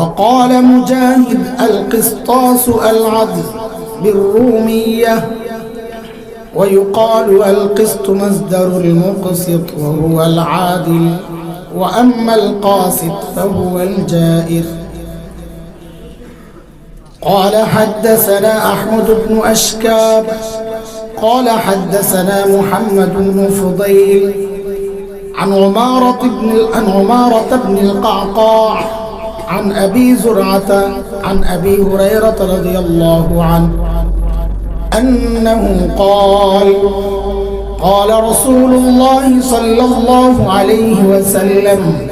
وقال مجاهد القسطاس العدل بالرومية. ويقال القسط مصدر المقسط وهو العادل وأما القاسط فهو الجائر. قال حدثنا أحمد بن أشكاب قال حدثنا محمد بن فضيل عن عمارة بن عن عمارة بن القعقاع عن أبي زرعة عن أبي هريرة رضي الله عنه أنه قال قال رسول الله صلى الله عليه وسلم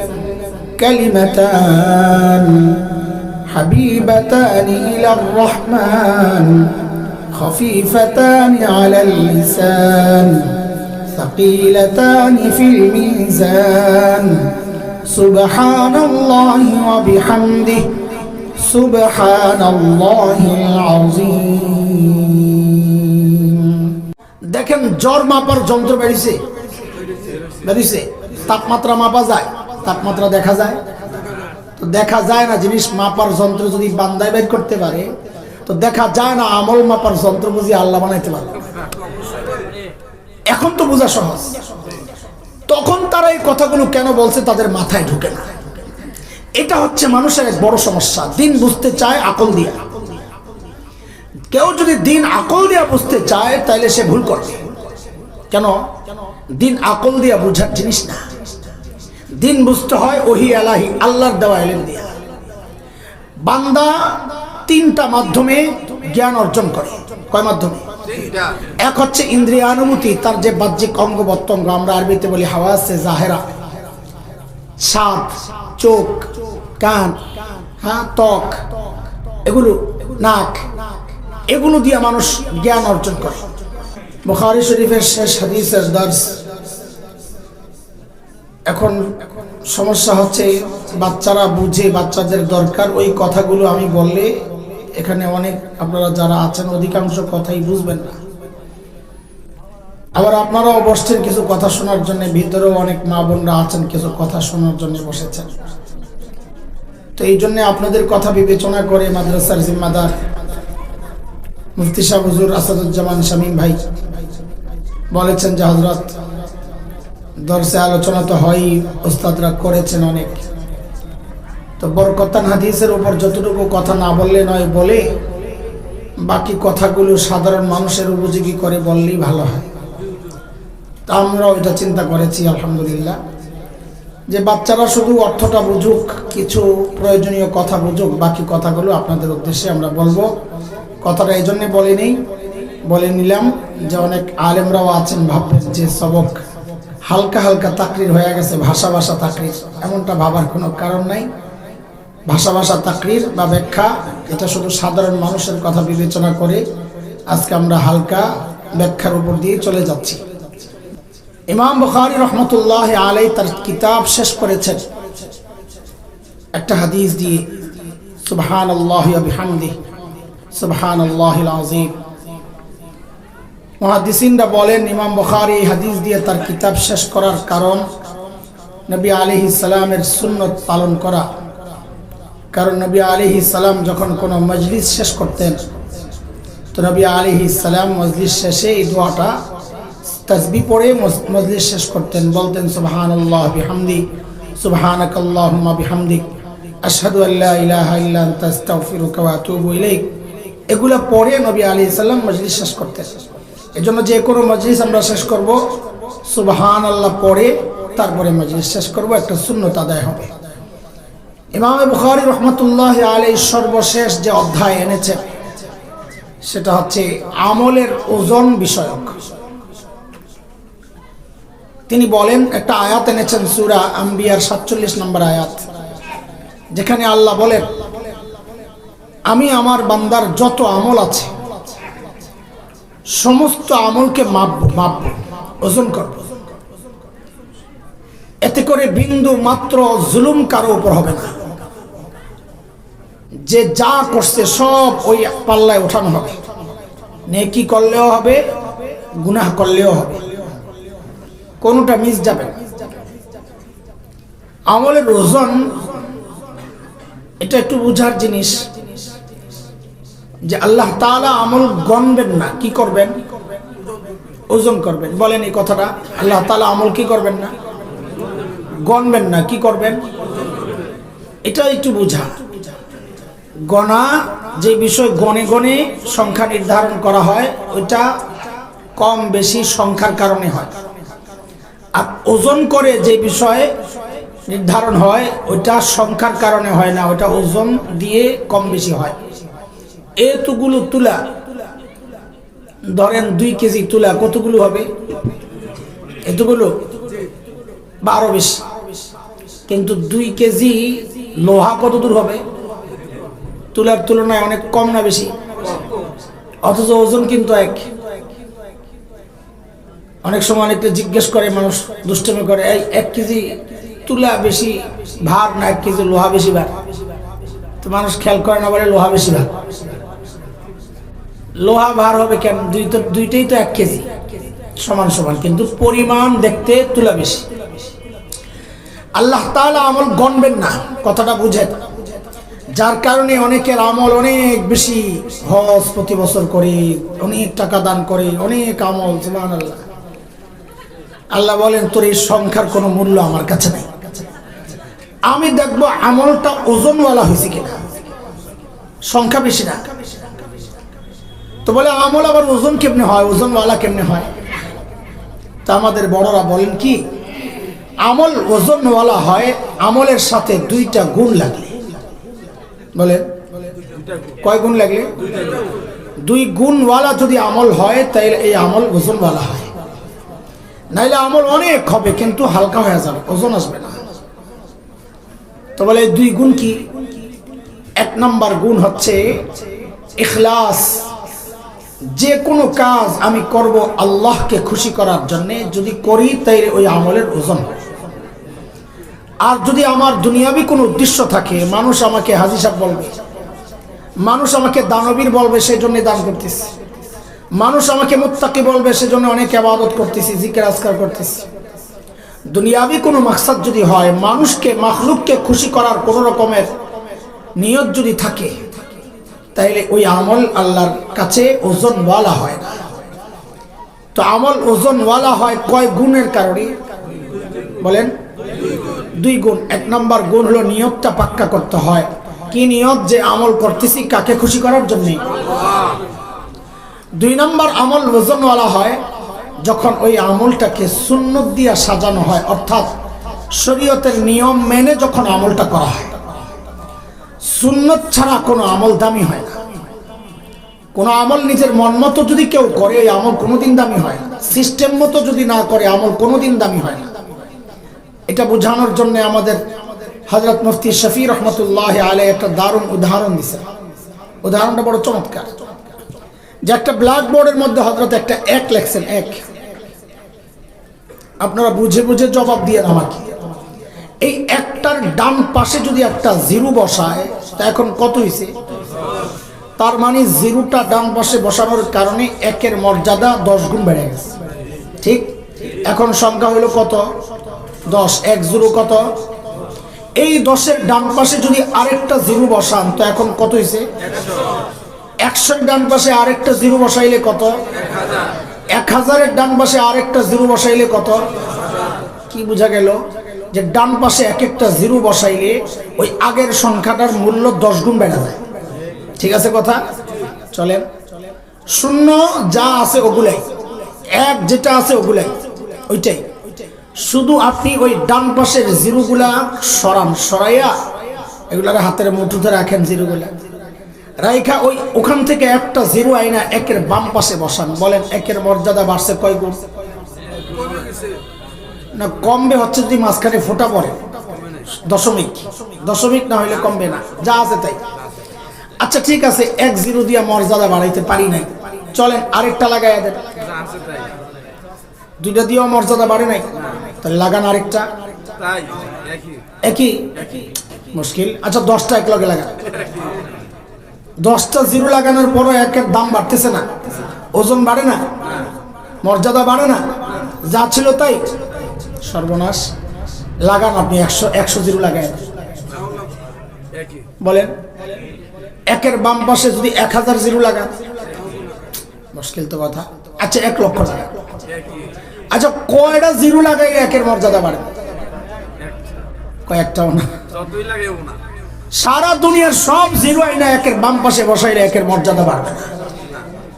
كلمتان حبيبتان إلى الرحمن خفيفتان على اللسان ثقيلتان في الميزان سبحان الله وبحمده سبحان الله العظيم দেখেন জ্বর মাপার যন্ত্র বেরিয়েছে বেরিয়েছে তাপমাত্রা মাপা যায় তাপমাত্রা দেখা যায় তো দেখা যায় না জিনিস মাপার যন্ত্র যদি বান্দায় বের করতে পারে তো দেখা যায় না আমল মাপার যন্ত্র বুঝি আল্লাহ বানাইতে পারে এখন তো বোঝা সহজ তখন তারা এই কথাগুলো কেন বলছে তাদের মাথায় ঢুকে না। এটা হচ্ছে মানুষের এক বড় সমস্যা। দিন বুঝতে চায়, আকল দিয়া। কেউ যদি দিন আকল দিয়া বুঝতে চায় তাহলে সে ভুল করবে। কেন? দিন আকল দিয়া বুঝার জিনিস না। দিন বুঝতে হয় ওহি আলাহি আল্লাহর দেওয়া এলেন দিয়া। বান্দা তিনটা মাধ্যমে জ্ঞান অর্জন করে। কয় মাধ্যমে? এক হচ্ছে ইন্দ্রিয়ানুভূতি তার যে বাহ্যিক অঙ্গ বত্তঙ্গ আমরা আরবিতে বলি হাওয়া আছে, জাহেরা। সাত চোখ, কান হ্যাঁ ত্বক, এগুলো নাক, এগুলো দিয়ে মানুষ জ্ঞান অর্জন করে। বুখারি শরীফের শেষ হাদিসের দার্স এখন সমস্যা হচ্ছে, বাচ্চারা বুঝে, বাচ্চাদের দরকার, ওই কথাগুলো আমি বললে এখানে অনেক আপনারা যারা আছেন, অধিকাংশ কথাই বুঝবেন না। আবার আপনারাও বসছেন কিছু কথা শোনার জন্য, ভিতরেও অনেক মা বোনরা আছেন কিছু কথা শোনার জন্য বসেছেন। তো এই জন্য আপনাদের কথা বিবেচনা করে মাদ্রাসার জিম্মাদার মুফতি সাহ হুজুর আসাদুজ্জামান শামীম ভাই বলেছেন যে হজরত দর্শে আলোচনা তো হয়ই ওস্তাদরা করেছেন অনেক। তো বরকতান হাদিসের উপর যতটুকু কথা না বললে নয় বলে, বাকি কথাগুলো সাধারণ মানুষের উপযোগী করে বললেই ভালো হয়। তা আমরা ওইটা চিন্তা করেছি, আলহামদুলিল্লাহ। যে বাচ্চারা শুধু অর্থটা বুঝুক, কিছু প্রয়োজনীয় কথা বুঝুক, বাকি কথাগুলো আপনাদের উদ্দেশ্যে আমরা বলব। কথাটা এই জন্যে বলে নেই, বলে নিলাম যে অনেক আলেমরাও আছেন ভাববেন যে সবক হালকা হালকা তাকরির হয়ে গেছে, ভাষা ভাষা তাকরির। এমনটা ভাবার কোনো কারণ নাই। ভাষা ভাষা তাকরির বা ব্যাখ্যা, এটা শুধু সাধারণ মানুষের কথা বিবেচনা করে আজকে আমরা হালকা ব্যাখ্যার উপর দিয়ে চলে যাচ্ছি। ইমাম বুখারি রহমতুল্লাহ আলাই তার কিতাব শেষ করেছেন। একটা হাদিস দিয়ে সুবহান আল্লাহ বিহামদি সুবহান আল্লাহ আজিম মহাদিসিনরা বলেন, ইমাম বুখারি এই হাদিস দিয়ে তার কিতাব শেষ করার কারণ নবী আলি সালামের সুন্নত পালন করা। কারণ নবী আলিহি সালাম যখন কোনো মজলিস শেষ করতেন, তো নবী আলিহি সালাম মজলিস শেষে এই দোয়াটা তসবি পড়ে মজলিস শেষ করতেন। বলতেন সুবহান আল্লাহ বিহামদি সুবহানাক আল্লাহুম্মা বিহামদিক, আশহাদু আল্লা ইলাহা ইল্লা আনতা, আস্তাগফিরুকা ওয়া আতুবু ইলাইক। এগুলা পড়ে নবী আলাইহিস সালাম মজলিস শেষ করতেন। এজন্য যে কোনো মজলিস আমরা শেষ করব সুবহান আল্লাহ পড়ে তারপরে মজলিস শেষ করব, একটা সুন্নত আদায় হবে। ইমাম বুখারী রহমতুল্লাহ আলাই সর্বশেষ যে অধ্যায় এনেছেন সেটা হচ্ছে আমলের ওজন বিষয়ক। তিনি বলেন, একটা আয়াত এনেছেন সুরা আম্বিয়ার সাতচল্লিশ নম্বর আয়াত, যেখানে আল্লাহ বলেন, আমি আমার বান্দার যত আমল আছে, সমস্ত আমলকে মাপব মাপব ওজন করব। এতে করে বিন্দু মাত্র জুলুম কারও উপর হবে না। যে যা করছে সব ওই পাল্লায় ওঠানো হবে। নেকি করলেও হবে, গুনাহ করলেও হবে। কোনটা মিস যাবে আমলের ওজন, এটা একটু বোঝার জিনিস যে আল্লাহ তালা আমল গণবেন না, কি করবেন? ওজন করবেন। বলেন এই কথাটা, আল্লাহ তালা আমল কি করবেন না? গণবেন না, কি করবেন? এটা একটু বোঝা। গণা, যে বিষয় গণে গণে সংখ্যা নির্ধারণ করা হয়, ওইটা কম বেশি সংখ্যার কারণে হয়। আর ওজন করে যে বিষয়ে নির্ধারণ হয়, ওইটা সংখ্যার কারণে হয় না ওটা ওজন দিয়ে কম বেশি হয়। এতগুলো তুলা, ধরেন দুই কেজি তুলা, কতগুলো হবে? এতগুলো? বারো বেশি। কিন্তু দুই কেজি লোহা কত দূর হবে? তুলার তুলনায় অনেক কম না বেশি? অথচ ওজন কিন্তু এক। অনেক সময় অনেকটা জিজ্ঞেস করে, মানুষ দুষ্টমি করে, এই এক কেজি তুলা বেশি ভার না এক কেজি লোহা বেশি ভার? তো মানুষ খেয়াল করে না বলে লোহা বেশি ভার। লোহা ভার হবে কেন? দুই তো, দুইটাই তো এক কেজি। সমান সমান। কিন্তু পরিমাণ দেখতে তুলা বেশি। আল্লাহ তাআলা আমল গণবেন না। কথাটা বুঝেন। যার কারণে অনেকের আমল অনেক বেশি হজ প্রতি বছর করে, অনেক টাকা দান করে, অনেক আমল সুবহান আল্লাহ আল্লাহ বলেন, তোর এই সংখ্যার কোনো মূল্য আমার কাছে নেই। আমি দেখব আমলটা ওজনওয়ালা হয়েছে কিনা। সংখ্যা বেশি না। তো বলে, আমল আবার ওজন কেমনে হয়? ওজনওয়ালা কেমনে হয়? তা আমাদের বড়রা বলেন কি, আমল ওজনওয়ালা হয়, আমলের সাথে দুইটা গুণ লাগলে। বলেন কয় গুণ লাগলে? দুই গুণওয়ালা যদি আমল হয়, তাইলে এই আমল ওজনওয়ালা হয়। নাইলে আমল অনেক হবে, কিন্তু হালকা হয়ে যাবে, ওজন আসবে না। তো বলে দুই গুণ কি? এক নাম্বার গুণ হচ্ছে ইখলাস। যে কোনো কাজ আমি করব আল্লাহকে খুশি করার জন্যে, যদি করি, তাইলে ওই আমলের ওজন হয়। আর যদি আমার দুনিয়াবি কোনো উদ্দেশ্য থাকে, মানুষ আমাকে হাজি সাহেব বলবে। মানুষ আমাকে দানবীর বলবে সেই জন্য দান করতেছি। মানুষ আমাকে মুত্তাকি বলবে, সেজন্য অনেক আবাদত করতেছি, জিকের আজকার করতেছি। দুনিয়াবি কোনো মাকসাদ যদি হয়, মানুষকে, মাখলুককে খুশি করার কোনো রকমের নিয়ত যদি থাকে, তাইলে ওই আমল আল্লাহর কাছে ওজনওয়ালা হয় না। তো আমল ওজনওয়ালা হয় কয় গুণের কারণে? বলেন। দুই গুণ। এক নম্বর গুণ হলো নিয়তটা পাক্কা করতে হয়। কি নিয়ত? যে আমল করতেছি কাকে খুশি করার জন্যে? দুই নম্বর আমল ওজনওয়ালা হয়, যখন ওই আমলটাকে সুন্নত দিয়া সাজানো হয়, অর্থাৎ শরীয়তের নিয়ম মেনে যখন আমলটা করা হয়। সুন্নত ছাড়া কোনো আমল দামি হয় না। কোনো আমল নিজের মন মতো যদি কেউ করে, ওই আমল কোনোদিন দামি হয় না। সিস্টেম মতো যদি না করে, আমল কোনোদিন দামি হয় না। এটা বোঝানোর জন্য আমাদের হজরত মুফতি শফি রহমতুল্লাহ আলে একটা দারুণ উদাহরণ দিছে। উদাহরণটা বড় চমৎকার। যে একটা ব্ল্যাক বোর্ডের মধ্যে হজরত একটা এক লেখছেন, এক। আপনারা বুঝে বুঝে জবাব দিয়ে আমাকে এই একটার ডান পাশে যদি একটা জিরো বসায়, তা এখন কত হয়েছে তার মানে জিরোটা ডান পাশে বসানোর কারণে একের মর্যাদা দশ গুণ বেড়ে গেছে। ঠিক? এখন সংখ্যা হইল কত? দশ, এক জিরো কত? এই দশের ডান পাশে যদি আরেকটা জিরো বসান, তো এখন কত হয়েছে একশোর ডান পাশে আরেকটা জিরো বসাইলে কত? এক হাজারের ডান পাশে আরেকটা জিরো বসাইলে কত? কি বোঝা গেল? যে ডান পাশে এক একটা জিরো বসাইলে ওই আগের সংখ্যাটার মূল্য দশ গুণ বেড়ে যায়। ঠিক আছে কথা? চলেন। শূন্য যা আছে ওগুলাই। এক যেটা আছে ওগুলাই। ওইটাই। শুধু আপনি ওই ডান পাশের জিরুগুলা সরান, সরাইয়া এগুলার হাতের মুঠোতে রাখেন জিরুগুলা। রাইখা ওই ওখান থেকে একটা জিরো আইনা একের বাম পাশে বসান। বলেন, একের মর্যাদা বাড়ছে কয় গুণ? না, কমবে হচ্ছে যদি মাঝখানে ফোটা পড়ে। দশমিক। দশমিক না হইলে কমবে না। যা আছে তাই। আচ্ছা ঠিক আছে, এক জিরো দিয়া মর্যাদা বাড়াইতে পারি নাই। চলেন, আরেকটা লাগাই দেন। দুইটা দিয়েও মর্যাদা বাড়ে নাই? তাহলে লাগান আরেকটা। একই। মুশকিল। আচ্ছা দশটা এক লগে লাগান। দশটা জিরো লাগানোর পরও একের দাম বাড়তেছে না। ওজন বাড়ে না। মর্যাদা বাড়ে না। যা ছিল তাই। সর্বনাশ। লাগান আপনি একশো একশো জিরো লাগায় একই। বলেন। একের বাম পাশে যদি এক হাজার জিরো লাগান। মুশকিল তো কথা। আচ্ছা এক লক্ষ টাকা। আচ্ছা কয়টা জিরো লাগাই একের মর্যাদা বাড়বে? কয়েকটাও না। সারা দুনিয়ার সব জিরো আইনা একের বাম পাশে বসাইলে একের মর্যাদা বাড়বে না।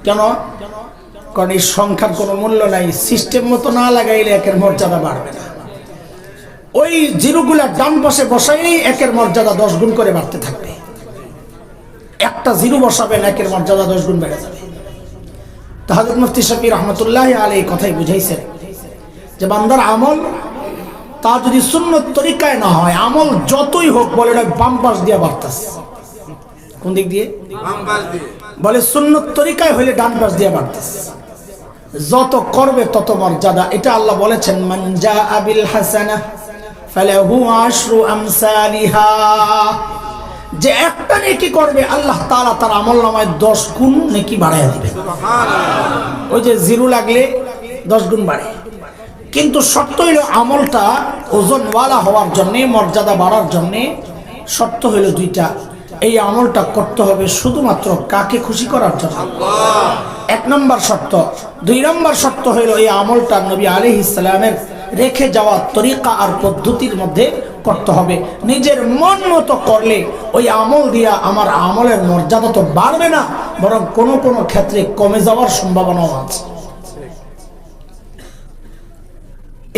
কেন? কারণ এই সংখ্যার কোনো মূল্য নাই। সিস্টেম মতো না লাগাইলে একের মর্যাদা বাড়বে না। ওই জিরোগুলা ডান পাশে বসাইলেই একের মর্যাদা দশ গুণ করে বাড়তে থাকবে। একটা জিরো বসাবেন একের মর্যাদা দশ গুণ বেড়ে যাবে। তাহাজুদ মুফতি শফি রহমতুল্লাহ আলী এই কথাই বুঝাইছেন যে বান্দার আমল তা যদি সুন্নত তরিকায় না হয় আমল যতই হোক বলে ওটা বাম পাশ দিয়ে বাড়তেছে। কোন দিক দিয়ে? বলে সুন্নত তরিকায় হইলে ডান পাশ দিয়ে বাড়তেছে। যত করবে তত মর্যাদা। এটা আল্লাহ বলেছেন মানজা আবিল হাসানা ফালাহু আশরু আমসালিহা। যে একটা নেকি করবে আল্লাহ তাআলা তার আমল নামায় 10 গুণ নেকি বাড়ায় দিবে। ওই যে জিরো লাগলে 10 গুণ বাড়ে। কিন্তু শর্ত হইল আমলটা ওজনওয়ালা হওয়ার জন্যে মর্যাদা বাড়ার জন্যে। শর্ত হইল দুইটা এই আমলটা করতে হবে শুধুমাত্র কাকে খুশি করার জন্য। এক নম্বর শর্ত। দুই নম্বর শর্ত হইল এই আমলটা নবী আলী ইসলামের রেখে যাওয়া তরিকা আর পদ্ধতির মধ্যে করতে হবে। নিজের মন মতো করলে ওই আমল দিয়া আমার আমলের মর্যাদা তো বাড়বে না, বরং কোনো কোনো ক্ষেত্রে কমে যাওয়ার সম্ভাবনাও আছে।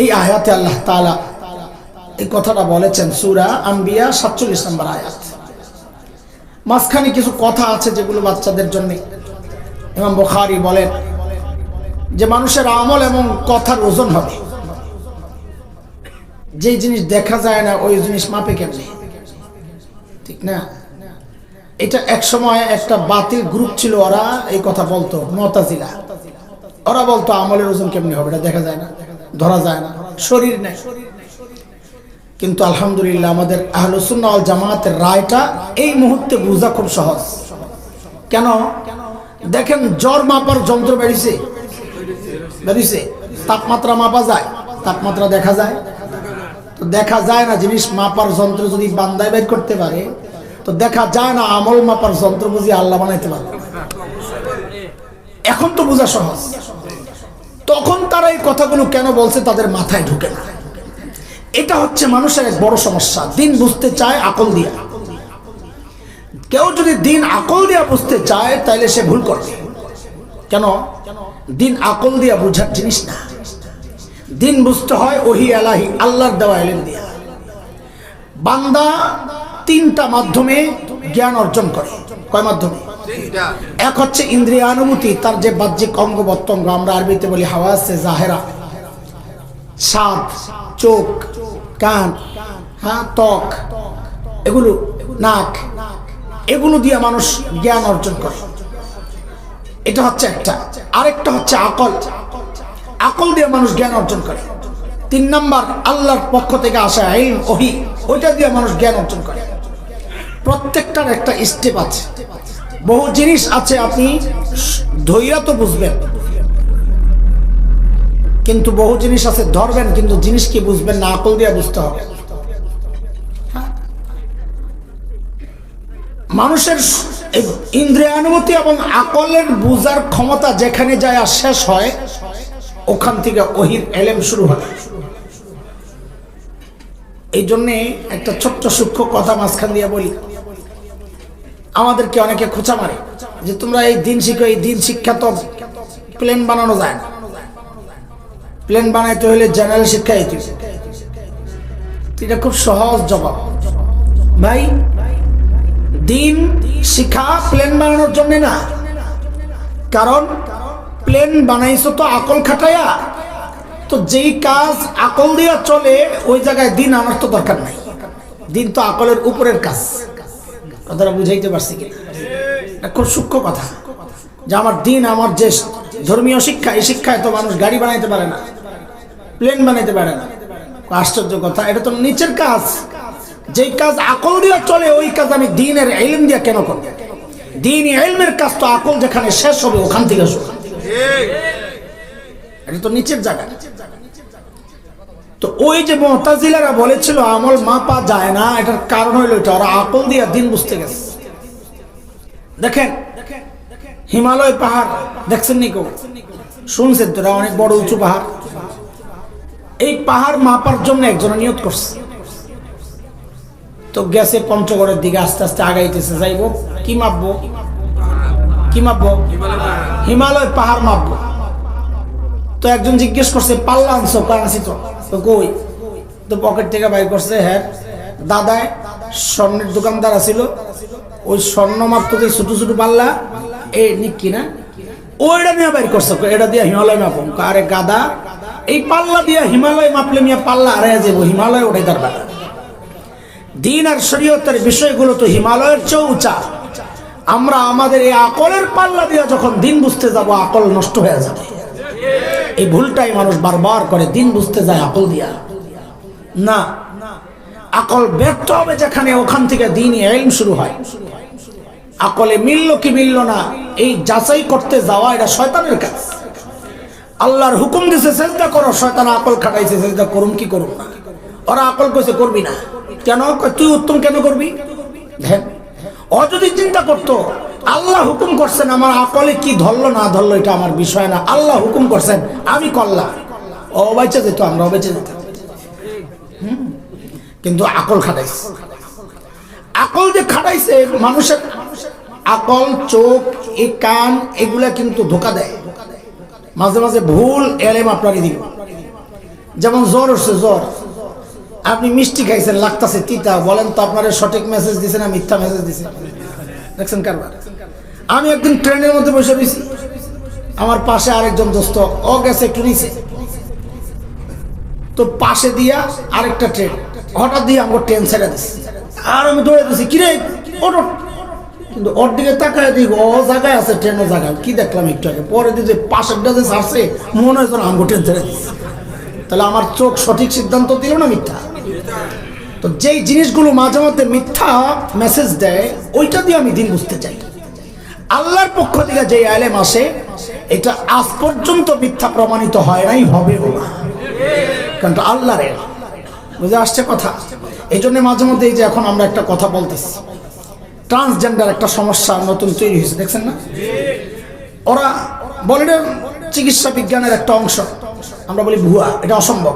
এই আয়াতে আল্লাহ তাআলা এই কথাটা বলেছেন, সুরা আম্বিয়া সাতচল্লিশ নম্বর আয়াত। মাঝখানে কিছু কথা আছে যেগুলো বাচ্চাদের জন্য। ইমাম বুখারী বলেন যে, মানুষের আমল এবং কথার ওজন হবে। যে জিনিস দেখা যায় না, ওই জিনিস মাপে কেমনে? ঠিক না? এটা এক সময় একটা বাতিল গ্রুপ ছিল, ওরা এই কথা বলতো, মতাজিলা। ওরা বলতো, আমলের ওজন কেমনি হবে? এটা দেখা যায় না, ধরা যায় না, শরীর নেই। কিন্তু আলহামদুলিল্লাহ, আমাদের আহলুসুন্না ওয়াল জামাতের রায়টা এই মুহূর্তে বোঝা খুব সহজ। কেন? দেখেন, জ্বর মাপার যন্ত্র বেরিয়েছে বেরিয়েছে তাপমাত্রা মাপা যায়, তাপমাত্রা দেখা যায়। দেখা যায় না জিনিস মাপার যন্ত্র যদি বান্দায় বের করতে পারে, তো দেখা যায় না আমল মাপার যন্ত্র বুঝি আল্লাহ বানাইতে পারে। এখন তো বোঝা সহজ। তখন তারা এই কথাগুলো কেন বলছে তাদের মাথায় ঢুকে না। এটা হচ্ছে মানুষের এক বড় সমস্যা। দিন বুঝতে চায়, আকল দিয়া। কেউ যদি দিন আকল দিয়া বুঝতে চায় তাহলে সে ভুল করবে। কেন? দিন আকল দিয়া বুঝার জিনিস না। দিন বুঝতে হয় ওহি আলাহি আল্লাহর দেওয়া এলেন দিয়া। বান্দা তিনটা মাধ্যমে জ্ঞান অর্জন করে। কয় মাধ্যমে? এক হচ্ছে ইন্দ্রিয়ানুভূতি তার যে বাহ্যিক অঙ্গ বত্তঙ্গ আমরা আরবিতে বলি হাওয়া আছে জাহেরা। সাপ চোখ কান হ্যাঁ ত্বক এগুলো নাক এগুলো দিয়ে মানুষ জ্ঞান অর্জন করে। এটা হচ্ছে একটা। আরেকটা হচ্ছে আকল। আকল দিয়ে মানুষ জ্ঞান অর্জন করে। তিন নাম্বার, আল্লাহর পক্ষ থেকে আসা আইন, ওহি। ওইটা দিয়ে মানুষ জ্ঞান অর্জন করে। প্রত্যেকটার একটা স্টেপ আছে। বহু জিনিস আছে আপনি ধৈর্য তো বুঝবেন। কিন্তু বহু জিনিস আছে ধরবেন, কিন্তু জিনিস কি বুঝবেন না, আকল দিয়ে বুঝতে হবে। হ্যাঁ? মানুষের ইন্দ্রিয়ানুভূতি এবং আকলের বুঝার ক্ষমতা যেখানে যায় আর শেষ হয় ওখান থেকে ওহির এলেম শুরু হয়। এই জন্যে একটা ছোট্ট সূক্ষ্ম কথা মাঝখান দিয়ে বলি। আমাদেরকে অনেকে খোঁচা মারে যে তোমরা এই দিন শিখো, এই দিন শিক্ষা তো প্লেন বানানো যায় না। প্লেন বানাইতে হলে জেনারেল শিক্ষা এটা খুব সহজ জবাব। ভাই, দিন, শিক্ষা, প্লেন বানানোর জন্য না। কারণ প্লেন বানাইছো তো আকল খাটাইয়া? তো যেই কাজ আকল দিয়া চলে, ওই জায়গায় দিন আনার তো দরকার নাই। দিন তো আকলের উপরের কাজ। কথাটা বুঝাইতে পারছি কিনা? খুব সূক্ষ্ম কথা। যে আমার দিন, আমার যে ধর্মীয় শিক্ষা, এই শিক্ষায় তো মানুষ গাড়ি বানাইতে পারে না, প্লেন বানাইতে পারে না। আশ্চর্য কথা, এটা তো নিচের কাজ। যেই কাজ আকল দিয়া চলে, ওই কাজ আমি দিনের এলম দিয়া কেন করব? দিন এলমের কাজ তো আকল যেখানে শেষ হবে, ওখান থেকে শুরু। এটা তো নিচের জায়গা। তো ওই যে মতাজিলারা বলেছিল, আমল মাপা যায় না, এটার কারণ হইল এটা, ওরা আকল দিন বুঝতে গেছে। দেখেন, হিমালয় পাহাড়, দেখছেন নি কেউ? শুনছেন তো এটা অনেক বড় উঁচু পাহাড়। এই পাহাড় মাপার জন্য একজন নিয়ত করছে। তো গেছে পঞ্চগড়ের দিকে, আস্তে আস্তে আগাইতেছে, যাইব, কি মাপবো? কি মাপবো? হিমালয় পাহাড় মাপবো। তো একজন জিজ্ঞেস করছে পাল্লা আনছো কয় তো। কই? তো পকেট থেকে বাইর করছে হ্যাঁ দাদায় স্বর্ণের দোকানদার আছিল। ওই স্বর্ণ মাপতো যে ছোট ছোট পাল্লা। এই নিকি না? ওইটা নিয়ে বাইর করছে এটা দিয়ে হিমালয় কয়, আরে গাদা এই পাল্লা দিয়ে হিমালয় মাপলে মিয়া পাল্লা আরে যাব হিমালয় ওটাই তার দিন আর শরীয়তের বিষয়গুলো তো হিমালয়ের চেয়েও উঁচা। আমরা আমাদের এই আকলের পাল্লা দিয়ে যখন দিন বুঝতে যাব, আকল নষ্ট হয়ে যাবে। এই ভুলটাই মানুষ বারবার করে, দিন বুঝতে যায় আকল দিয়া। না, আকল ব্যর্থ হবে যেখানে ওখান থেকে দিন এলম শুরু হয়। আকলে মিলল কি মিলল না, এই যাচাই করতে যাওয়া এটা শয়তানের কাজ। আল্লাহর হুকুম দিছে চেষ্টা করো। শয়তান আকল খাটাইছে চেষ্টা করুন কি করুন না। ওরা আকল কইছে, করবি না। কেন? তুই উত্তম কেন করবি? দেখ ও যদি চিন্তা করতো, আল্লাহ হুকুম করছেন আমার আকলে কি ধরলো, না ধরলো, এটা আমার বিষয় না। আল্লাহ হুকুম করছেন, আমি করলাম। ও বেঁচে যেত আমরা বেঁচে যেতাম? কিন্তু আকল খাটাইছে। আকল যে খাটাইছে, মানুষের আকল, চোখ এই কান, এগুলা কিন্তু ধোকা দেয়। মাঝে মাঝে ভুল এলেম আপনারই দিব। যেমন জ্বর হচ্ছে, জ্বর। আপনি মিষ্টি খাইছেন, লাগতাছে তিতা, বলেন তো আপনার সঠিক মেসেজ দিছে না মিথ্যা মেসেজ দিছে? দেখছেন কারবার? আমি একদিন ট্রেনের মধ্যে বসে রয়েছি আমার পাশে আরেকজন দোস্ত, ও গেছে একটু নিচে। তো পাশে দিয়া আরেকটা ট্রেন, হঠাৎ দিয়ে আমার ট্রেন ছেড়ে দিছে। আর আমি দৌড়ে দিছি কিরে ওটো কিন্তু ওর দিকে তাকায় দিই ও জায়গায় আছে ট্রেন ও জায়গায়। কি দেখলাম একটু আগে? পরে দিয়ে পাশের যে ছাড়ছে, মনে হয় যেন আমগো ট্রেন ছেড়ে দিচ্ছে তাহলে আমার চোখ সঠিক সিদ্ধান্ত দিল না মিথ্যা? তো যেই জিনিসগুলো মাঝে মধ্যে মিথ্যা মেসেজ দেয়, ওইটা দিয়ে আমি দিন বুঝতে চাই। আল্লাহর পক্ষ থেকে যে আলেম আসে, এটা আজ পর্যন্ত মিথ্যা প্রমাণিত হয় নাই, হবে না। কারণ আল্লাহর। বুঝে আসছে কথা? এই জন্য মাঝে মধ্যে এই যে এখন আমরা একটা কথা বলতেছি। ট্রান্সজেন্ডার একটা সমস্যা নতুন তৈরি হয়েছে, দেখছেন না? ওরা বলে চিকিৎসা বিজ্ঞানের একটা অংশ। আমরা বলি ভুয়া, এটা অসম্ভব।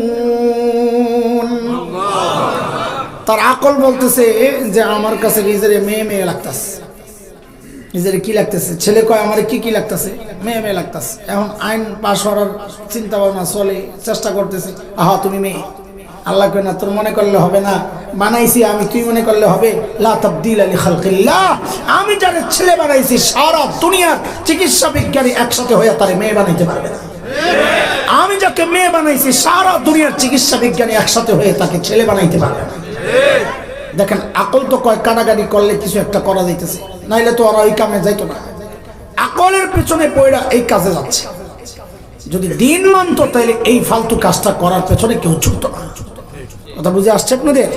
তার আকল বলতেছে যে আমার কাছে নিজের মেয়ে মেয়ে লাগতেছে। নিজের কি লাগতেছে? ছেলে কয়, আমার কি কি লাগতেছে? মেয়ে মেয়ে লাগতেছে। এখন আইন পাশ হওয়ার চিন্তা ভাবনা চলে, চেষ্টা করতেছে। আহা, তুমি মেয়ে। আল্লাহ কয়, না, তোর মনে করলে হবে না। বানাইছি আমি, তুই মনে করলে হবে। আমি যার ছেলে বানাইছি, সারা দুনিয়ার চিকিৎসা বিজ্ঞানী একসাথে হয়ে তারে মেয়ে বানাইতে পারবে না। আমি যাকে মেয়ে বানাইছি, সারা দুনিয়ার চিকিৎসা বিজ্ঞানী একসাথে হয়ে তাকে ছেলে বানাইতে পারবে না। দেখেন, আকল তো কয় কানাগানি করলে কিছু একটা করা যাইতেছে, নাইলে তো ওরা ওই কামে যাইতো না। আকলের পেছনে পয়রা এই কাজে যাচ্ছে। যদি দিন মানত তাহলে এই ফালতু কাজটা করার পেছনে কেউ ছুটতো না। কথা বুঝে আসছে আপনাদের?